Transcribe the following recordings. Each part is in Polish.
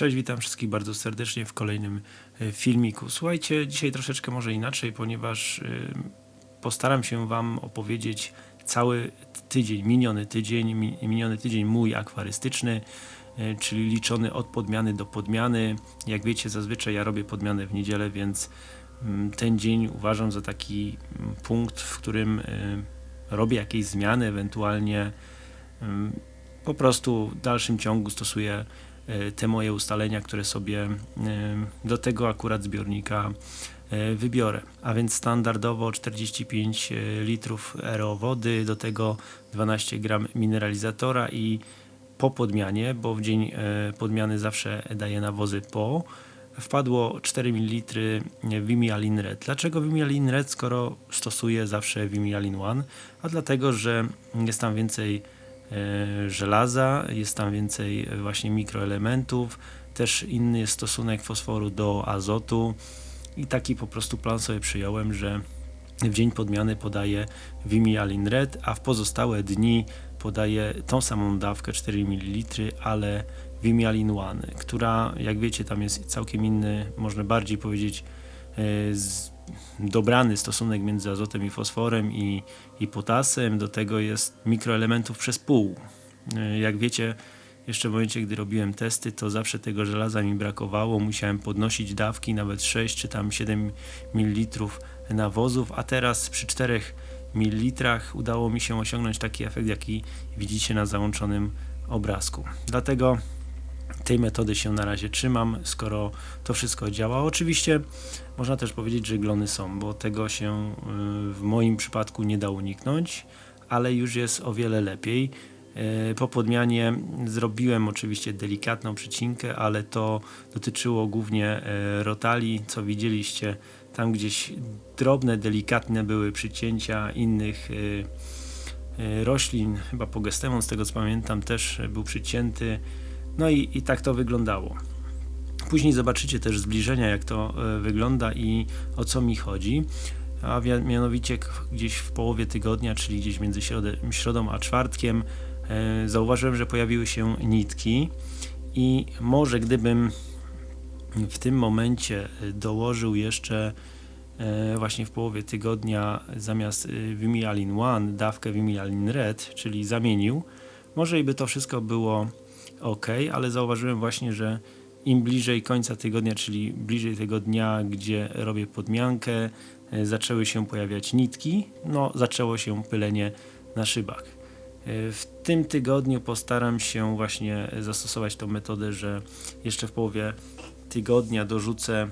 Cześć, witam wszystkich bardzo serdecznie w kolejnym e, filmiku. Słuchajcie, dzisiaj troszeczkę może inaczej, ponieważ e, postaram się Wam opowiedzieć cały tydzień, miniony tydzień, mi- miniony tydzień mój akwarystyczny, e, czyli liczony od podmiany do podmiany. Jak wiecie, zazwyczaj ja robię podmianę w niedzielę, więc mm, ten dzień uważam za taki mm, punkt, w którym robię jakieś zmiany, ewentualnie mm, po prostu w dalszym ciągu stosuję te moje ustalenia, które sobie e, do tego akurat zbiornika e, wybiorę. A więc standardowo 45 e, litrów RO wody, do tego 12 gram mineralizatora i po podmianie, bo w dzień e, podmiany zawsze daję nawozy po, wpadło 4 ml Vimialin Red. Dlaczego Vimialin Red, skoro stosuję zawsze Vimialin One? A dlatego, że jest tam więcej e, żelaza, jest tam więcej e, właśnie mikroelementów, też inny jest stosunek fosforu do azotu i taki po prostu plan sobie przyjąłem, że w dzień podmiany podaję Vimialin Red, a w pozostałe dni podaję tą samą dawkę 4 ml, ale Vimialin One, która jak wiecie tam jest całkiem inny, można bardziej powiedzieć e, dobrany stosunek między azotem i fosforem i, i potasem, do tego jest mikroelementów przez pół. E, Jak wiecie, jeszcze w momencie, gdy robiłem testy, to zawsze tego żelaza mi brakowało. Musiałem podnosić dawki, nawet 6 czy tam 7 ml nawozów, a teraz przy 4 ml udało mi się osiągnąć taki efekt, jaki widzicie na załączonym obrazku. Dlatego tej metody się na razie trzymam, skoro to wszystko działa. Oczywiście można też powiedzieć, że glony są, bo tego się y, w moim przypadku nie da uniknąć, ale już jest o wiele lepiej. E, Po podmianie zrobiłem oczywiście delikatną przycinkę, ale to dotyczyło głównie e, rotali, co widzieliście. Tam gdzieś drobne, delikatne były przycięcia innych roślin, chyba pogestemon z tego co pamiętam też był przycięty. No i, i tak to wyglądało. Później zobaczycie też zbliżenia, jak to e, wygląda i o co mi chodzi. A mianowicie gdzieś w połowie tygodnia, czyli gdzieś między środą a czwartkiem, e, zauważyłem, że pojawiły się nitki i może gdybym w tym momencie e, dołożył jeszcze właśnie w połowie tygodnia zamiast Vimialin One dawkę Vimialin Red, czyli zamienił, może i by to wszystko było ok, ale zauważyłem właśnie, że im bliżej końca tygodnia, czyli bliżej tego dnia, gdzie robię podmiankę, e, zaczęły się pojawiać nitki, no zaczęło się pylenie na szybach. E, W tym tygodniu postaram się właśnie zastosować tą metodę, że jeszcze w połowie tygodnia dorzucę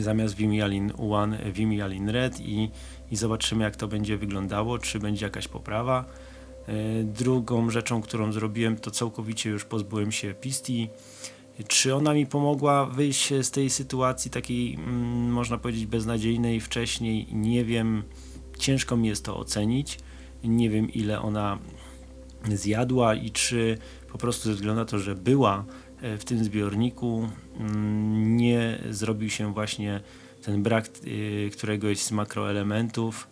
zamiast Vimialin One Vimialin Red i, i zobaczymy jak to będzie wyglądało, czy będzie jakaś poprawa. E, Drugą rzeczą, którą zrobiłem, to całkowicie już pozbyłem się Pisti. Czy ona mi pomogła wyjść z tej sytuacji takiej, mm, można powiedzieć, beznadziejnej wcześniej? Nie wiem. Ciężko mi jest to ocenić. Nie wiem, ile ona zjadła i czy po prostu ze względu na to, że była e, w tym zbiorniku, mm, nie zrobił się właśnie ten brak y, któregoś z makroelementów,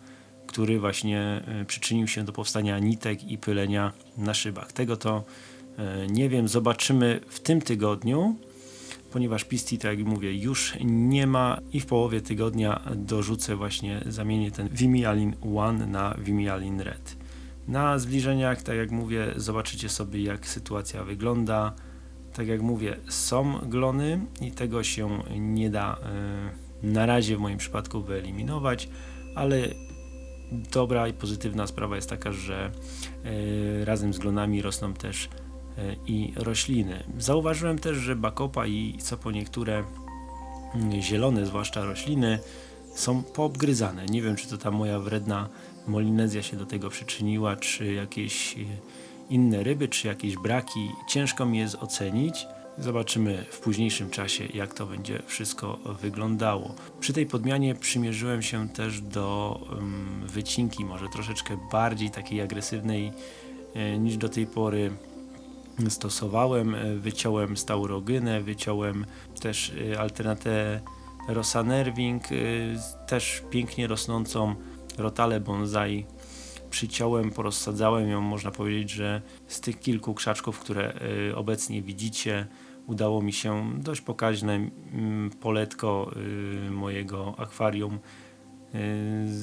który właśnie y, przyczynił się do powstania nitek i pylenia na szybach. Tego to nie wiem, zobaczymy w tym tygodniu, ponieważ Pisti, tak jak mówię, już nie ma i w połowie tygodnia dorzucę właśnie, zamienię ten Vimialin One na Vimialin Red. Na zbliżeniach, tak jak mówię, zobaczycie sobie jak sytuacja wygląda. Tak jak mówię, są glony i tego się nie da y, na razie w moim przypadku wyeliminować, ale dobra i pozytywna sprawa jest taka, że y, razem z glonami rosną też i rośliny. Zauważyłem też, że bakopa i co po niektóre mm, zielone, zwłaszcza rośliny, są poobgryzane. Nie wiem, czy to ta moja wredna Molinezja się do tego przyczyniła, czy jakieś e, inne ryby, czy jakieś braki. Ciężko mi jest ocenić. Zobaczymy w późniejszym czasie, jak to będzie wszystko wyglądało. Przy tej podmianie przymierzyłem się też do um, wycinki, może troszeczkę bardziej takiej agresywnej e, niż do tej pory stosowałem. E, Wyciąłem staurogynę, wyciąłem też e, alternatę Rosa Nerving, y, też pięknie rosnącą rotalę bonsai. Przyciąłem, porozsadzałem ją, można powiedzieć, że z tych kilku krzaczków, które obecnie widzicie, udało mi się dość pokaźne poletko mojego akwarium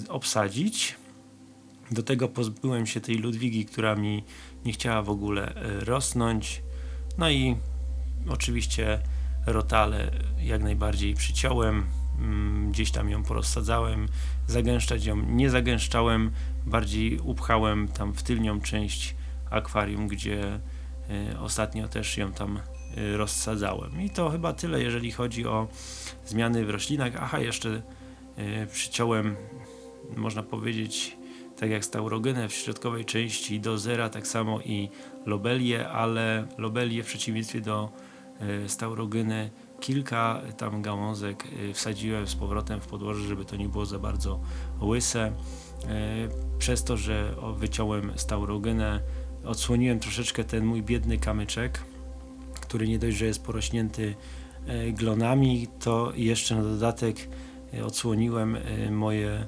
obsadzić. Do tego pozbyłem się tej Ludwigi, która mi nie chciała w ogóle y, rosnąć. No i oczywiście rotale jak najbardziej przyciąłem, mm, gdzieś tam ją porozsadzałem, zagęszczać ją nie zagęszczałem, bardziej upchałem tam w tylnią część akwarium, gdzie y, ostatnio też ją tam y, rozsadzałem. I to chyba tyle, jeżeli chodzi o zmiany w roślinach. Aha, jeszcze przyciąłem, można powiedzieć, tak jak staurogynę w środkowej części do zera, tak samo i lobelię, ale lobelię w przeciwieństwie do staurogyny kilka tam gałązek y, wsadziłem z powrotem w podłoże, żeby to nie było za bardzo łyse. Y, Przez to, że wyciąłem staurogynę, odsłoniłem troszeczkę ten mój biedny kamyczek, który nie dość, że jest porośnięty e, glonami, to jeszcze na dodatek e, odsłoniłem e, moje e,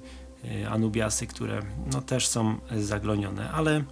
anubiasy, które no, też są e, zaglonione, ale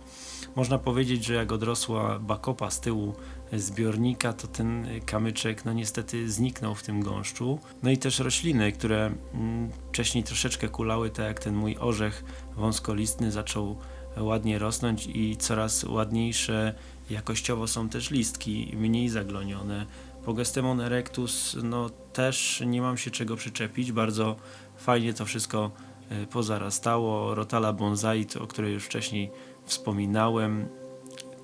można powiedzieć, że jak odrosła bakopa z tyłu e, zbiornika, to ten e, kamyczek no niestety zniknął w tym gąszczu. No i też rośliny, które mm, wcześniej troszeczkę kulały, tak jak ten mój orzech wąskolistny zaczął ładnie rosnąć i coraz ładniejsze jakościowo są też listki, mniej zaglonione. Pogestemon erectus, no też nie mam się czego przyczepić, bardzo fajnie to wszystko e, pozarastało. Rotala bonsai, o której już wcześniej wspominałem.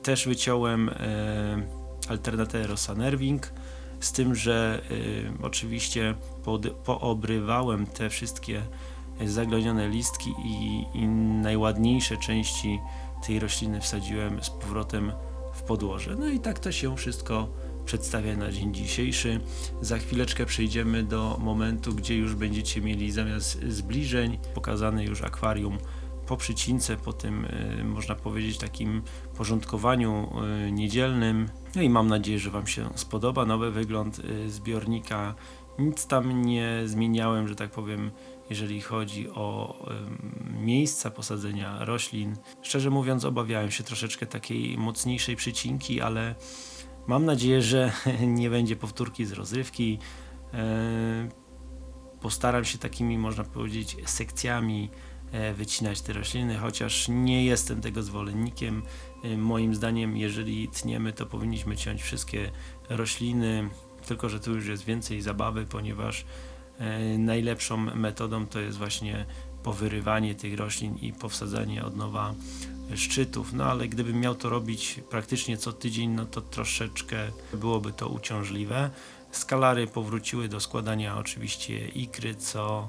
Też wyciąłem e, alternatywę Rosa Nerving, z tym, że e, oczywiście pod, poobrywałem te wszystkie zaglonione listki i, i najładniejsze części tej rośliny wsadziłem z powrotem w podłoże. No i tak to się wszystko przedstawia na dzień dzisiejszy. Za chwileczkę przejdziemy do momentu, gdzie już będziecie mieli zamiast zbliżeń pokazane już akwarium po przycince, po tym y, można powiedzieć takim porządkowaniu y, niedzielnym. No i mam nadzieję, że Wam się spodoba nowy wygląd y, zbiornika. Nic tam nie zmieniałem, że tak powiem, jeżeli chodzi o miejsca posadzenia roślin. Szczerze mówiąc, obawiałem się troszeczkę takiej mocniejszej przycinki, ale mam nadzieję, że nie będzie powtórki z rozrywki. E, Postaram się takimi, można powiedzieć, sekcjami e, wycinać te rośliny, chociaż nie jestem tego zwolennikiem. E, Moim zdaniem, jeżeli tniemy, to powinniśmy ciąć wszystkie rośliny, tylko że tu już jest więcej zabawy, ponieważ najlepszą metodą to jest właśnie powyrywanie tych roślin i powsadzanie od nowa szczytów. No ale gdybym miał to robić praktycznie co tydzień, no to troszeczkę byłoby to uciążliwe. Skalary powróciły do składania oczywiście ikry, co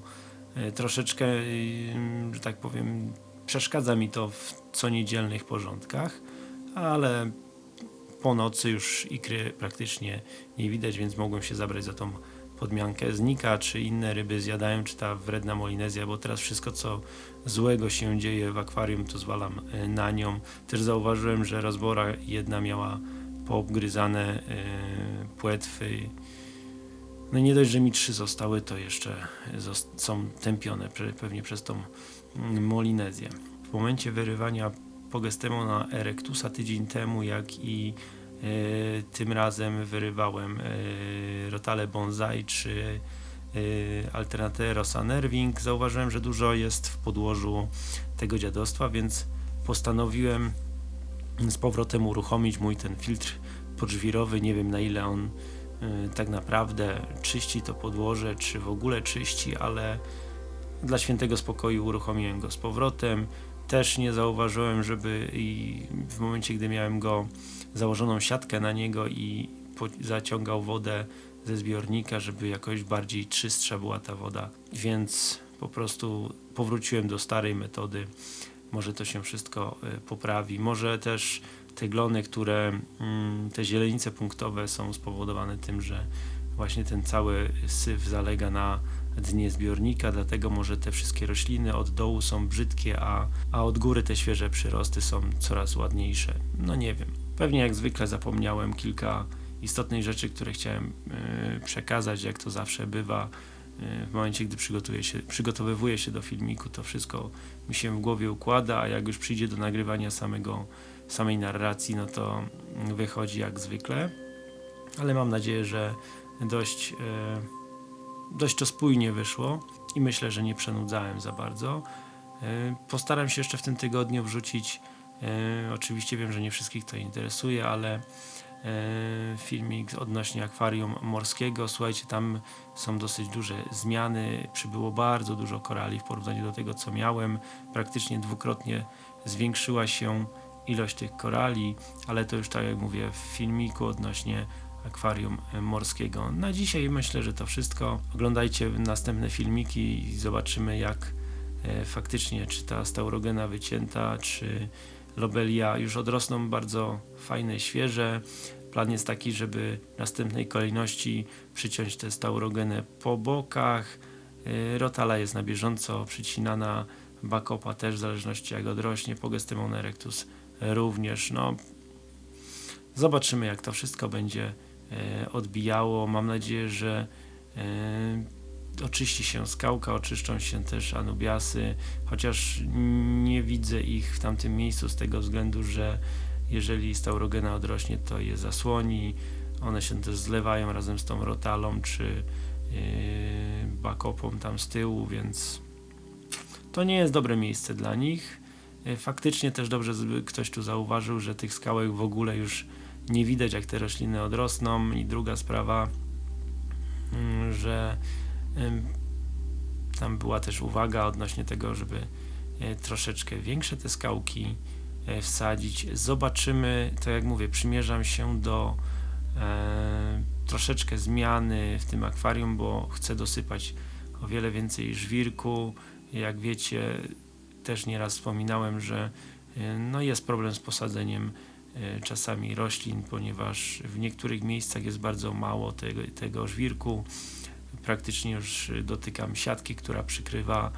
e, troszeczkę, y, że tak powiem, przeszkadza mi to w co niedzielnych porządkach, ale po nocy już ikry praktycznie nie widać, więc mogłem się zabrać za tą podmiankę. Znika, czy inne ryby zjadają, czy ta wredna molinezja, bo teraz wszystko, co złego się dzieje w akwarium, to zwalam e, na nią. Też zauważyłem, że rozbora jedna miała poobgryzane e, płetwy. No nie dość, że mi trzy zostały, to jeszcze są tępione pewnie przez tą mm, molinezję. W momencie wyrywania Pogestemona erectusa tydzień temu, jak i tym razem wyrywałem e, Rotale bonsai czy e, Alternatę Rosa Nerving, zauważyłem, że dużo jest w podłożu tego dziadostwa, więc postanowiłem z powrotem uruchomić mój ten filtr podżwirowy. Nie wiem na ile on tak naprawdę czyści to podłoże, czy w ogóle czyści, ale dla świętego spokoju uruchomiłem go z powrotem. Też nie zauważyłem, żeby i w momencie, gdy miałem go założoną siatkę na niego i zaciągał wodę ze zbiornika, żeby jakoś bardziej czystsza była ta woda, więc po prostu powróciłem do starej metody. Może to się wszystko y, poprawi. Może też te glony, które mm, te zielenice punktowe są spowodowane tym, że właśnie ten cały syf zalega na dnie zbiornika, dlatego może te wszystkie rośliny od dołu są brzydkie, a, a od góry te świeże przyrosty są coraz ładniejsze. No nie wiem. Pewnie jak zwykle zapomniałem kilka istotnych rzeczy, które chciałem y, przekazać, jak to zawsze bywa. Y, w momencie, gdy przygotuję się, przygotowywuję się do filmiku, to wszystko mi się w głowie układa, a jak już przyjdzie do nagrywania samego, samej narracji, no to wychodzi jak zwykle. ale mam nadzieję, że dość, e, dość to spójnie wyszło i myślę, że nie przenudzałem za bardzo. E, Postaram się jeszcze w tym tygodniu wrzucić. E, Oczywiście wiem, że nie wszystkich to interesuje, ale e, filmik odnośnie akwarium morskiego. Słuchajcie, tam są dosyć duże zmiany. Przybyło bardzo dużo korali w porównaniu do tego, co miałem. Praktycznie dwukrotnie zwiększyła się ilość tych korali, ale to już tak jak mówię w filmiku odnośnie akwarium morskiego. Na dzisiaj myślę, że to wszystko. Oglądajcie następne filmiki i zobaczymy jak e, faktycznie czy ta staurogena wycięta, czy lobelia już odrosną bardzo fajne, świeże. Plan jest taki, żeby w następnej kolejności przyciąć tę staurogenę po bokach. E, Rotala jest na bieżąco przycinana, bakopa też w zależności jak odrośnie, Pogestemon erectus również. No, zobaczymy jak to wszystko będzie e, odbijało. Mam nadzieję, że e, oczyści się skałka, oczyszczą się też anubiasy, chociaż nie widzę ich w tamtym miejscu z tego względu, że jeżeli staurogena odrośnie, to je zasłoni. One się też zlewają razem z tą rotalą czy yy, bakopą tam z tyłu, więc to nie jest dobre miejsce dla nich. Yy, Faktycznie też dobrze ktoś tu zauważył, że tych skałek w ogóle już nie widać jak te rośliny odrosną i druga sprawa, mm, że tam była też uwaga odnośnie tego, żeby e, troszeczkę większe te skałki e, wsadzić. Zobaczymy, to jak mówię, przymierzam się do e, troszeczkę zmiany w tym akwarium, bo chcę dosypać o wiele więcej żwirku. Jak wiecie, też nieraz wspominałem, że e, no jest problem z posadzeniem e, czasami roślin, ponieważ w niektórych miejscach jest bardzo mało tego, tego żwirku. Praktycznie już dotykam siatki, która przykrywa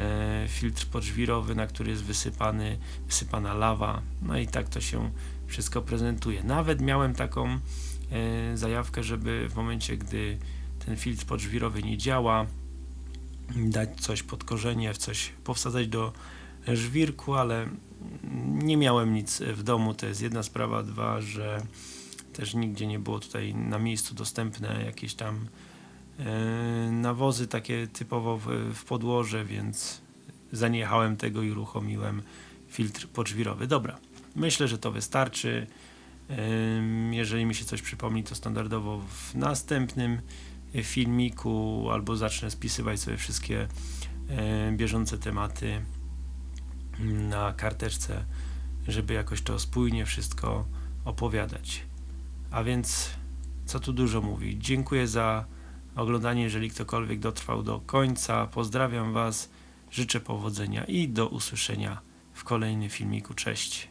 e, filtr podżwirowy, na który jest wysypany, wysypana lawa. No i tak to się wszystko prezentuje. Nawet miałem taką e, zajawkę, żeby w momencie, gdy ten filtr podżwirowy nie działa, dać coś pod korzenie, w coś powsadzać do żwirku, ale nie miałem nic w domu, to jest jedna sprawa, dwa, że też nigdzie nie było tutaj na miejscu dostępne jakieś tam nawozy takie typowo w, podłoże, więc zaniechałem tego i uruchomiłem filtr podżwirowy. Dobra, myślę, że to wystarczy. Ym, Jeżeli mi się coś przypomni, to standardowo w następnym filmiku albo zacznę spisywać sobie wszystkie e, bieżące tematy na karteczce, żeby jakoś to spójnie wszystko opowiadać. A więc, co tu dużo mówić. Dziękuję za oglądanie, jeżeli ktokolwiek dotrwał do końca. Pozdrawiam Was, życzę powodzenia i do usłyszenia w kolejnym filmiku. Cześć.